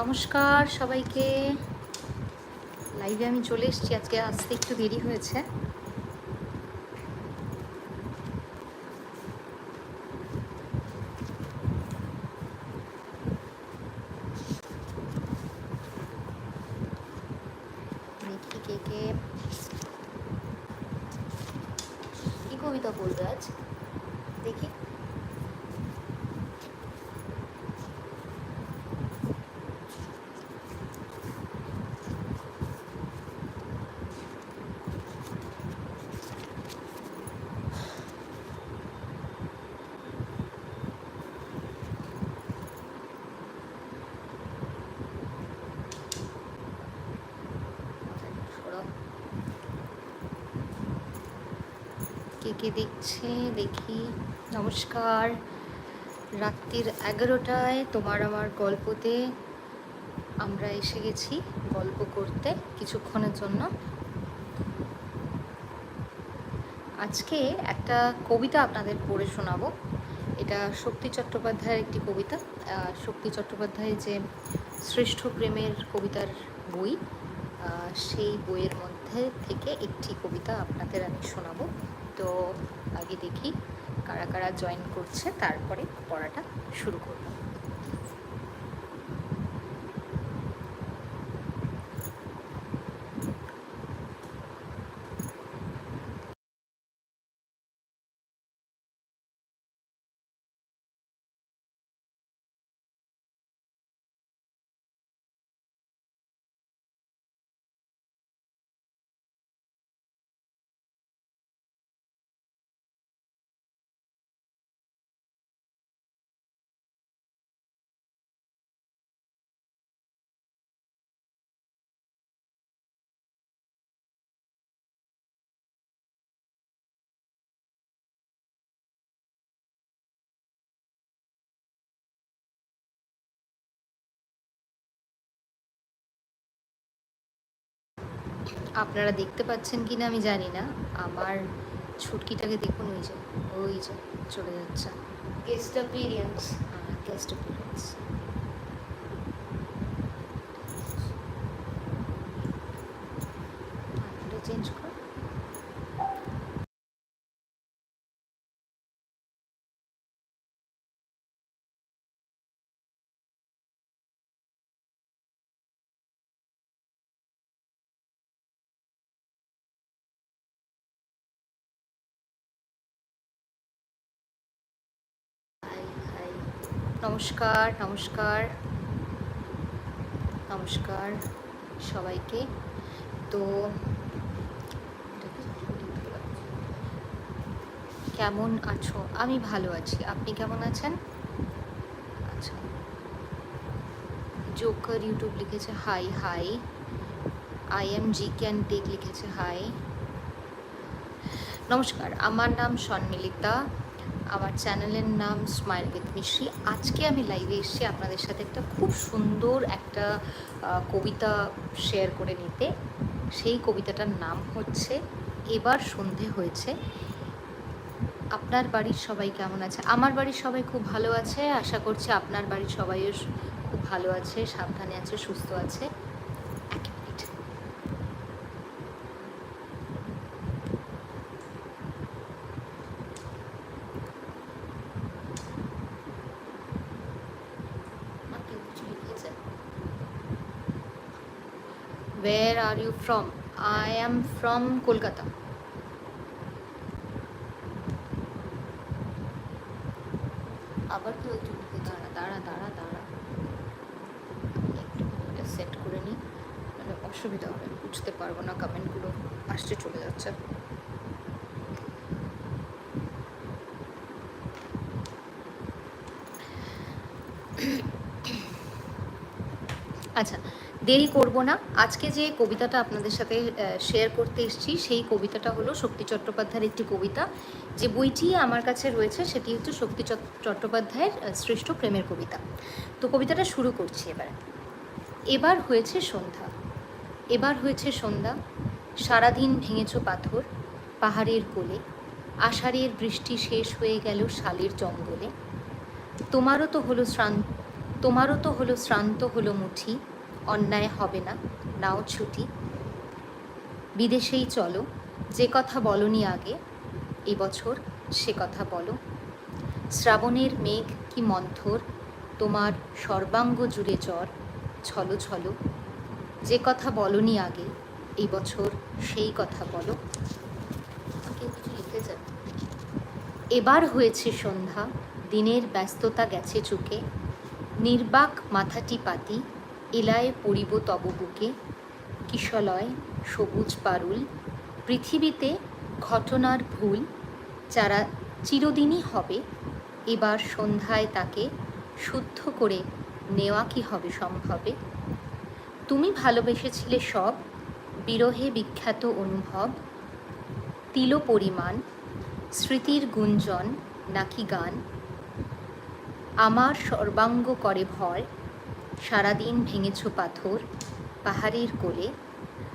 নমস্কার সবাইকে। লাইভে আমি চলে এসেছি। আজকে আসতে একটু দেরি হয়েছে দেখি কে কে কি কবিতা বলবে আজ দেখি সরাও। কে দেখছে, দেখি। নমস্কার। রাত্রির এগারোটায় তোমার আমার গল্পতে আমরা এসে গেছি গল্প করতে কিছুক্ষণের জন্য। আজকে একটা কবিতা আপনাদের পড়ে শোনাবো। এটা শক্তি চট্টোপাধ্যায়ের একটি কবিতা। শক্তি চট্টোপাধ্যায়ের যে শ্রেষ্ঠ প্রেমের কবিতার বই সেই বইয়ের মধ্যে থেকে একটি কবিতা আপনাদের আমি শোনাবো। তো আগে দেখি কারা কারা জয়েন করছে তারপরে পড়াটা শুরু করব। আপনারা দেখতে পাচ্ছেন কি না আমি জানি না। আমার ছুটকিটাকে দেখুন ওই যে ওই যে চলে যাচ্ছে। Guest appearance guest appearance change কর হাই হাই নমস্কার নমস্কার। নমস্কার সবাইকে। তো কেমন আছো? আমি ভালো আছি। আপনি কেমন আছেন? আচ্ছা। জোকার ইউটিউব লিখেছে hi hi I am G can tech লিখেছে হাই নমস্কার। আমার নাম সন্মিলিতা। আমার চ্যানেলের নাম স্মাইল উইথ মিশ্রি আজকে আমি লাইভে এসেছি আপনাদের সাথে একটা খুব সুন্দর একটা কবিতা শেয়ার করে নিতে। সেই কবিতাটার নাম হচ্ছে, এবার সন্ধে হয়েছে। আপনার বাড়ির সবাই কেমন আছে? আমার বাড়ির সবাই খুব ভালো আছে। আশা করছি আপনার বাড়ির সবাইও খুব ভালো আছে, সাবধানে আছে, সুস্থ আছে এক মিনিট মা কেউ কিছু লিখেছে Are you from? I am from Kolkata. আবার একটু লিখেছে দাঁড়া দাঁড়া দাঁড়া দাঁড়া একটু এটা সেট করে নিই মানে অসুবিধা হবে বুঝতে পারব না কমেন্টগুলো আসছে, চলে যাচ্ছে আচ্ছা দেরি করব না। আজকে যে কবিতাটা আপনাদের সাথে শেয়ার করতে এসেছি, সেই কবিতাটা হলো শক্তি চট্টোপাধ্যায়ের একটি কবিতা। যে বইটি আমার কাছে রয়েছে, সেটি হচ্ছে শক্তি চট- চট্টোপাধ্যায়ের শ্রেষ্ঠ প্রেমের কবিতা। তো কবিতাটা শুরু করছি এবার। এবার হয়েছে সন্ধ্যা। এবার হয়েছে সন্ধ্যা। সারাদিন ভেঙেছ পাথর, পাহাড়ের কোলে। আষাঢ়ের বৃষ্টি শেষ হয়ে গেল শালের জঙ্গলে। তোমারও তো হলো শ্রান্ত তোমারও তো হলো শ্রান্ত হলো মুঠি। অন্যায় হবে না, নাও ছুটি। বিদেশেই চলো, যে কথা বলনি আগে এবছর সে কথা বলো। শ্রাবণের মেঘ কি মন্থর, তোমার সর্বাঙ্গ জুড়ে জ্বর, ছলো ছলো। যে কথা বলনি আগে এই বছর সেই কথা বলো। এবার হয়েছে সন্ধ্যা, দিনের ব্যস্ততা গেছে চুকে নির্বাক মাথাটি পাতি এলায় পড়িব তব বুকে, কিশলয়, সবুজ পারুল, পৃথিবীতে ঘটনার ভুল যারা চিরদিনই হবে, এবার সন্ধ্যায় তাকে শুদ্ধ করে নেওয়া কি হবে সম্ভবে? তুমি ভালোবেসেছিলে সব, বিরহে বিখ্যাত অনুভব, তিল পরিমাণ, স্মৃতির গুঞ্জন নাকি গান? আমার সর্বাঙ্গ করে ভয় সারাদিন ভেঙেছ পাথর, পাহাড়ের কোলে,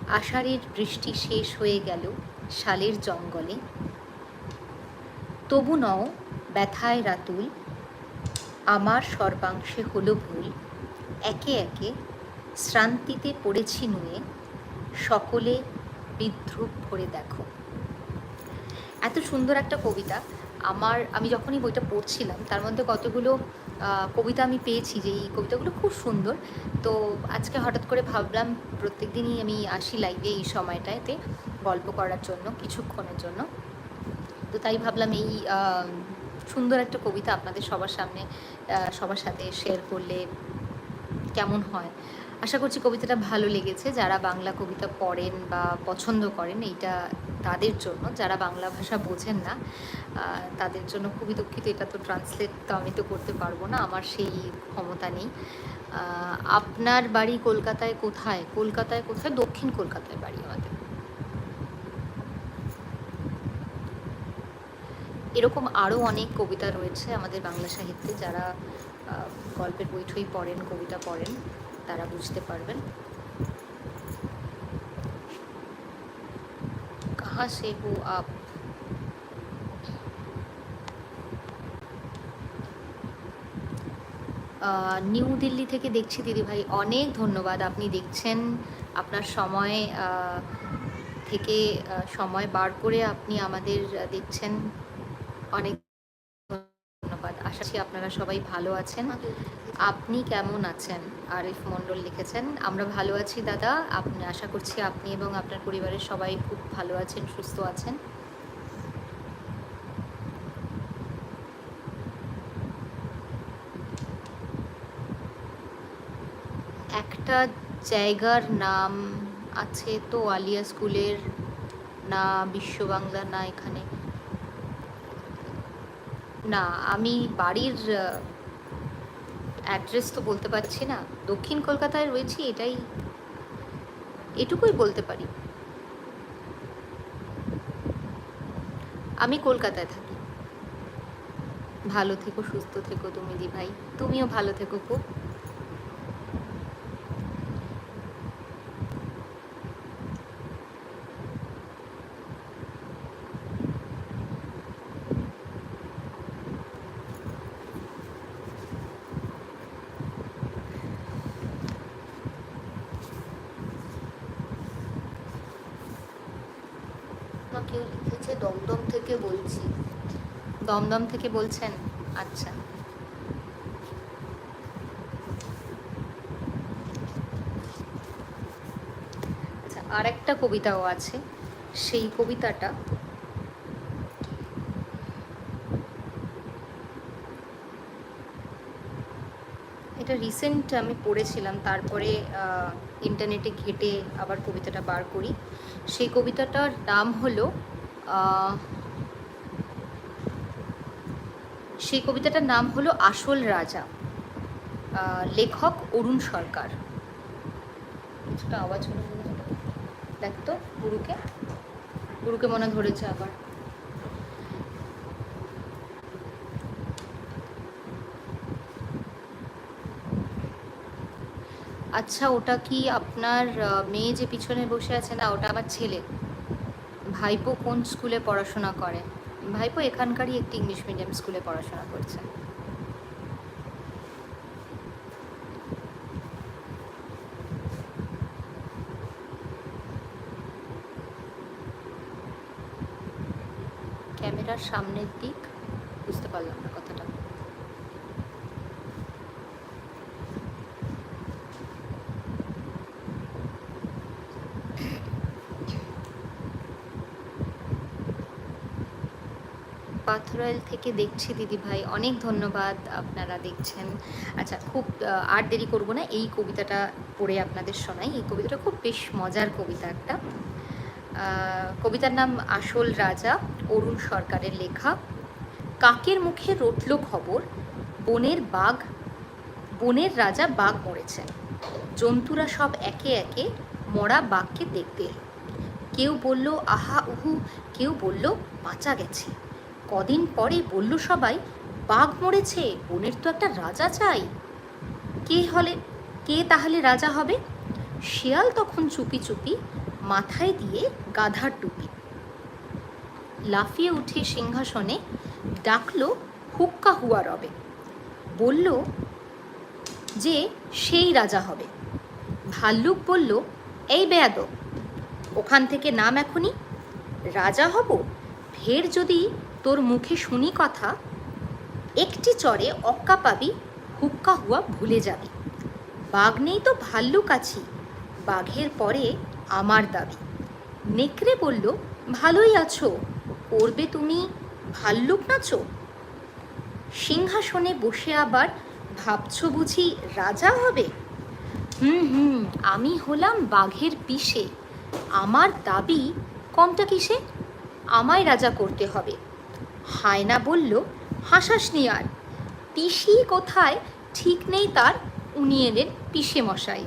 আষাঢ়ের বৃষ্টি শেষ হয়ে গেল শালের জঙ্গলে। তবু নও, ব্যথায় রাতুল, আমার সর্বাংশে হলো ভুল। একে একে শ্রান্তিতে পড়েছি নুয়ে, সকলে বিদ্রুপ ভরে দেখো। এত সুন্দর একটা কবিতা। আমার, আমি যখনই বইটা পড়ছিলাম, তার মধ্যে কতগুলো কবিতা আমি পেয়েছি যে এই কবিতাগুলো খুব সুন্দর। তো আজকে হঠাৎ করে ভাবলাম প্রত্যেক দিনই আমি আসি লাইভে এই সময়টাতে গল্প করার জন্য, কিছুক্ষণের জন্য। তো তাই ভাবলাম এই সুন্দর একটা কবিতা আপনাদের সবার সামনে সবার সাথে শেয়ার করলে কেমন হয়? আশা করছি কবিতাটা ভালো লেগেছে। যারা বাংলা কবিতা পড়েন বা পছন্দ করেন, এইটা তাদের জন্য, যারা বাংলা ভাষা বোঝেন না তাদের জন্য খুবই দুঃখিত। এটা তো ট্রান্সলেট তো আমি তো করতে পারব না, আমার সেই ক্ষমতা নেই। আপনার বাড়ি কলকাতায় কোথায়? কলকাতায় কোথায়? দক্ষিণ কলকাতায় বাড়ি আমাদের। এরকম আরও অনেক কবিতা রয়েছে আমাদের বাংলা সাহিত্যে, যারা গল্পের বইঠই পড়েন, কবিতা পড়েন, তারা বুঝতে পারবেন। কাহা সে হো, আপ। নিউ দিল্লি থেকে দেখছি দিদিভাই অনেক ধন্যবাদ। আপনি দেখছেন আপনার সময় থেকে সময় বার করে আপনি আমাদের দেখছেন। অনেক ধন্যবাদ। আশা করি আপনারা সবাই ভালো আছেন। আপনি কেমন আছেন? আরিফ মণ্ডল লিখেছেন, আমরা ভালো আছি দাদা। আপনি, আশা করছি আপনি এবং আপনার পরিবারের সবাই খুব ভালো আছেন, সুস্থ আছেন। একটা জায়গার নাম আছে তো আলিয়া স্কুলের, না বিশ্ব বাংলা না এখানে। না, আমি বাড়ির অ্যাড্রেস তো বলতে পারছি না। দক্ষিণ কলকাতায় রয়েছি, এটাই এটুকুই বলতে পারি। আমি কলকাতায় থাকি। ভালো থেকো, সুস্থ থেকো তুমি দি ভাই তুমিও ভালো থেকো খুব। কেউ লিখেছে দমদম থেকে বলছি। দমদম থেকে বলছেন? আচ্ছা। আচ্ছা আর একটা কবিতাও আছে। সেই কবিতাটা এটা রিসেন্ট আমি পড়েছিলাম, তারপরে ইন্টারনেটে ঘেটে আবার কবিতাটা বার করি। সেই কবিতাটার নাম হলো সেই কবিতাটার নাম হলো আসল রাজা লেখক অরুণ সরকার। কিছুটা আওয়াজ হলো মনে হলো। দেখ তো, গুরুকে। গুরুকে মনে ধরেছে আবার। আচ্ছা ওটা কি আপনার মেয়ে যে পিছনে বসে আছে না, ওটা আমার ছেলে? ভাইপো কোন স্কুলে পড়াশোনা করে? ভাইপো এখানকারই একটি ইংলিশ মিডিয়াম স্কুলে পড়াশোনা করছে। ক্যামেরার সামনের দিক, বুঝতে পারলাম না। কথাটা পাথরয়েল থেকে দেখছি দিদি ভাই অনেক ধন্যবাদ আপনারা দেখছেন। আচ্ছা খুব আর দেরি করব না। এই কবিতাটা পড়ে আপনাদের শোনাই। এই কবিতাটা খুব বেশ মজার কবিতা একটা। কবিতার নাম আসল রাজা, অরুণ সরকারের লেখা, কাকের মুখে রটল খবর, বনের বাঘ, বনের রাজা বাঘ মরেছেন। জন্তুরা সব একে একে মরা বাঘকে দেখতে এলো কেউ বলল, আহা, উহু, কেউ বলল, বাঁচা গেছে। কদিন পরে বলল সবাই, বাঘ মরেছে, বনের তো একটা রাজা চাই। কে হলে, কে তাহলে রাজা হবে? শিয়াল তখন চুপি চুপি মাথায় দিয়ে গাধার টুপি। লাফিয়ে উঠে সিংহাসনে ডাকলো হুক্কা হুয়া রবে। বলল, যে সেই রাজা হবে। ভাল্লুক বলল, এই বেয়াদব, ওখান থেকে নাম এখনই। রাজা হব, ফের যদি তোর মুখে শুনি কথা, একটি চরে অক্কা পাবি, হুক্কা হুয়া ভুলে যাবি। বাঘ নেই তো ভাল্লুক আছি, বাঘের পরে আমার দাবি। নেকড়ে বলল, ভালোই আছো, করবে তুমি ভাল্লুক নাচো সিংহাসনে বসে আবার ভাবছ বুঝি রাজা হবে? হুম হুম, আমি হলাম বাঘের পিসে। আমার দাবি কমটা কিসে? আমায় রাজা করতে হবে। হায়না বলল হাসাসনি আর। পিসি কোথায়? ঠিক নেই তার। উনি এলেন পিসে মশাই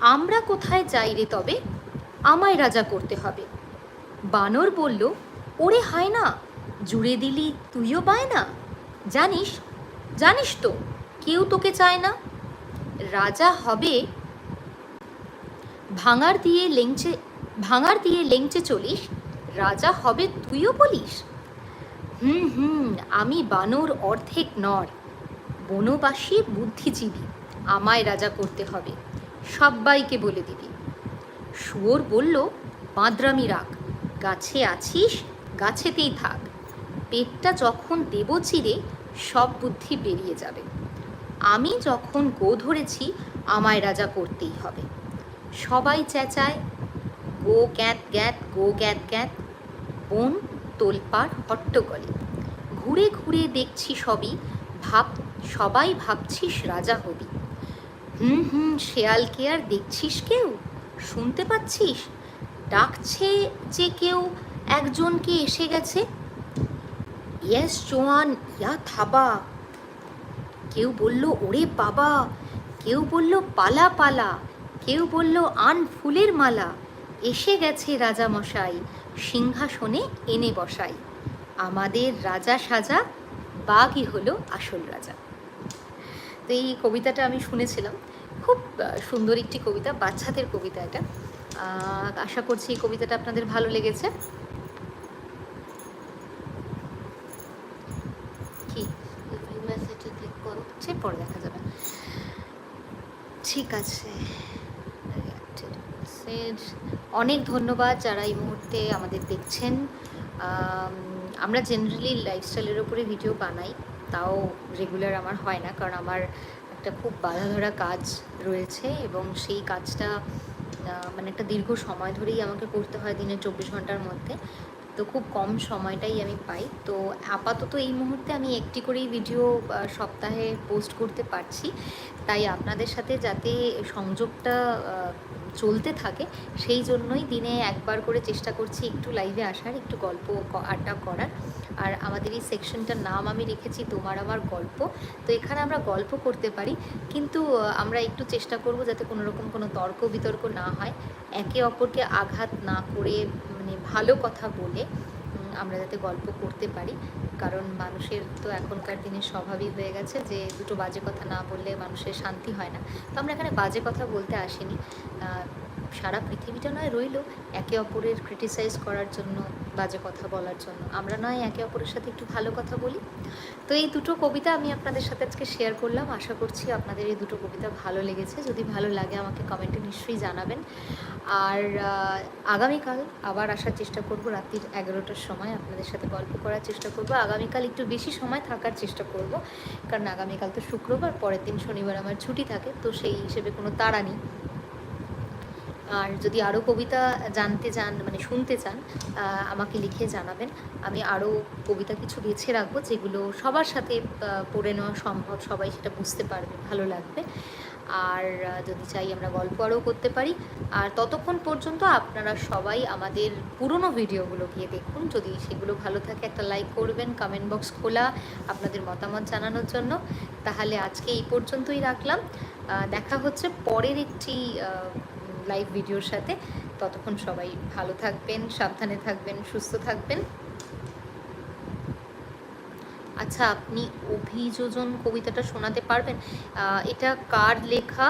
আমরা কোথায় যাই রে তবে? আমায় রাজা করতে হবে। বানর বলল, ওরে হায় না জুড়ে দিলি তুইও পায় না জানিস জানিস তো, কেউ তোকে চায় না। রাজা হবে ভাঙার দিয়ে লেংচে, ভাঙার দিয়ে লেংচে চলিস, রাজা হবে তুইও বলিস। হুম হুম আমি বানর অর্ধেক নর। বনবাসী বুদ্ধিজীবী, আমায় রাজা করতে হবে, সব্বাইকে বলে দিবি। শুয়োর বলল, বাঁদরামি রাখ, গাছে আছিস, গাছেতেই থাক। পেটটা যখন দেব চিরে, সব বুদ্ধি বেরিয়ে যাবে। আমি যখন গো ধরেছি, আমায় রাজা করতেই হবে। সবাই চেঁচায়, গো গ্যাত গ্যাত গো গ্যাত গ্যাত বন তোলপাড় হট্টগলে। ঘুরে ঘুরে দেখছি সবই, ভাব, সবাই ভাবছিস রাজা হবি। হুম হুম শেয়ালকে আর দেখছিস কেউ? শুনতে পাচ্ছিস? ডাকছে যে কেউ একজনকে এসে গেছে? ইয়েস, জোয়ান, ইয়া থাবা। কেউ বলল, ওরে বাবা! কেউ বলল, পালা পালা। কেউ বলল, আন ফুলের মালা। এসে গেছে রাজা মশাই সিংহাসনে এনে বসাই। আমাদের রাজা সাজা, বাঘই হলো আসল রাজা। তো এই কবিতাটা আমি শুনেছিলাম। খুব সুন্দর একটি কবিতা, বাচ্চাদের কবিতা এটা। আশা করছি এই কবিতাটা আপনাদের ভালো লেগেছে। পরে দেখা যাবে। ঠিক আছে। Message. অনেক ধন্যবাদ যারা এই মুহূর্তে আমাদের দেখছেন। আমরা জেনারেলি লাইফস্টাইলের উপরে ভিডিও বানাই, তাও রেগুলার আমার হয় না, কারণ আমার একটা খুব বাধা ধরা কাজ রয়েছে এবং সেই কাজটা মানে একটা দীর্ঘ সময় ধরেই আমাকে করতে হয় দিনের চব্বিশ ঘণ্টার মধ্যে। তো খুব কম সময়টাই আমি পাই। তো আপাতত এই মুহূর্তে আমি একটি করেই ভিডিও সপ্তাহে পোস্ট করতে পারছি। তাই আপনাদের সাথে যাতে সংযোগটা চলতে থাকে, সেই জন্যই দিনে একবার করে চেষ্টা করছি একটু লাইভে আসার, একটু গল্প আড্ডা করার। আর আমাদের এই সেকশনটার নাম আমি রেখেছি তোমার আমার গল্প। তো এখানে আমরা গল্প করতে পারি, কিন্তু আমরা একটু চেষ্টা করব যাতে কোনো রকম কোনো তর্ক বিতর্ক না হয়। একে অপরকে আঘাত না করে মানে ভালো কথা বলে। আমরা যাতে গল্প করতে পারি। কারণ মানুষের তো এখনকার দিনে স্বভাবই হয়ে গেছে যে, দুটো বাজে কথা না বললে মানুষের শান্তি হয় না। তো আমরা এখানে বাজে কথা বলতে আসিনি। সারা পৃথিবীটা নয়, রইল একে অপরের ক্রিটিসাইজ করার জন্য, বাজে কথা বলার জন্য। আমরা নয়, একে অপরের সাথে একটু ভালো কথা বলি। তো এই দুটো কবিতা আমি আপনাদের সাথে আজকে শেয়ার করলাম। আশা করছি আপনাদের এই দুটো কবিতা ভালো লেগেছে। যদি ভালো লাগে আমাকে কমেন্টে নিশ্চয়ই জানাবেন। আর আগামীকাল আবার আসার চেষ্টা করব। রাত্রির এগারোটার সময় আপনাদের সাথে গল্প করার চেষ্টা করব। আগামীকাল একটু বেশি সময় থাকার চেষ্টা করব। কারণ আগামীকাল তো শুক্রবার, পরের দিন শনিবার আমার ছুটি থাকে, তো সেই হিসেবে কোনো তাড়া নেই। আর যদি আরও কবিতা জানতে চান মানে শুনতে চান আমাকে লিখে জানাবেন। আমি আরও কবিতা কিছু বেছে রাখব, যেগুলো সবার সাথে পড়ে নেওয়া সম্ভব, সবাই সেটা বুঝতে পারবে, ভালো লাগবে। আর যদি চাই আমরা গল্প আরও করতে পারি। আর ততক্ষণ পর্যন্ত আপনারা সবাই আমাদের পুরনো ভিডিওগুলো গিয়ে দেখুন। যদি সেগুলো ভালো থাকে একটা লাইক করবেন কমেন্ট বক্স খোলা আপনাদের মতামত জানানোর জন্য। তাহলে আজকে এই পর্যন্তই রাখলাম। দেখা হচ্ছে পরের একটি লাইভ ভিডিওর সাথে। ততক্ষণ সবাই ভালো থাকবেন, সাবধানে থাকবেন, সুস্থ থাকবেন। আচ্ছা আপনি অভিযোজন কবিতাটা শোনাতে পারবেন? এটা কার লেখা?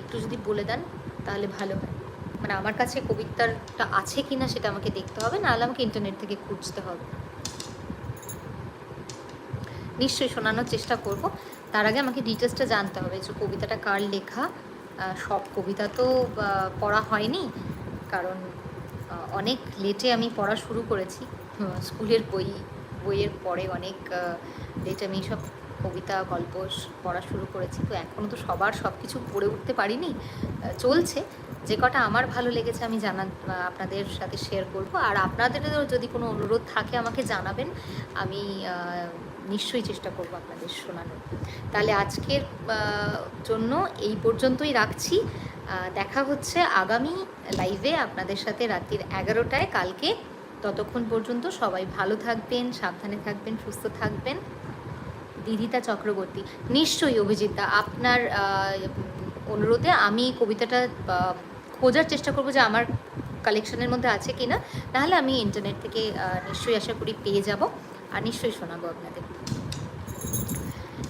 একটু যদি বলে দেন, তাহলে ভালো হয়। মানে আমার কাছে কবিতাটা আছে কি না সেটা আমাকে দেখতে হবে, নাহলে আমাকে ইন্টারনেট থেকে খুঁজতে হবে। নিশ্চয়ই শোনানোর চেষ্টা করব। তার আগে আমাকে ডিটেলসটা জানতে হবে যে কবিতাটা কার লেখা। সব কবিতা তো পড়া হয়নি, কারণ অনেক লেটে আমি পড়া শুরু করেছি। স্কুলের বই বইয়ের পরে অনেক লেটে আমি সব কবিতা, গল্প পড়া শুরু করেছি, তো এখনও তো সবার সব কিছু পড়ে উঠতে পারিনি। চলছে। যে কটা আমার ভালো লেগেছে আমি জানা আপনাদের সাথে শেয়ার করব। আর আপনাদেরও যদি কোনো অনুরোধ থাকে আমাকে জানাবেন, আমি নিশ্চয়ই চেষ্টা করব আপনাদের শোনানোর। তাহলে আজকের জন্য এই পর্যন্তই রাখছি। দেখা হচ্ছে আগামী লাইভে আপনাদের সাথে রাত্রির এগারোটায়। কালকে ততক্ষণ পর্যন্ত সবাই ভালো থাকবেন, সাবধানে থাকবেন, সুস্থ থাকবেন। দিদিতা চক্রবর্তী, নিশ্চয়ই অভিজিৎদা, আপনার অনুরোধে আমি কবিতাটা খোঁজার চেষ্টা করব যে আমার কালেকশনের মধ্যে আছে কি না নাহলে আমি ইন্টারনেট থেকে নিশ্চয়ই আশা করি পেয়ে যাব। আর নিশ্চয়ই শোনাবো আপনাদের।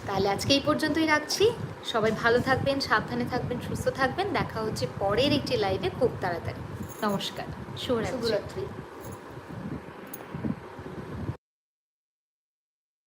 তাহলে আজকে এই পর্যন্তই রাখছি। সবাই ভালো থাকবেন, সাবধানে থাকবেন, সুস্থ থাকবেন। দেখা হচ্ছে পরের একটি লাইভে খুব তাড়াতাড়ি। নমস্কার শুভরাত্রি।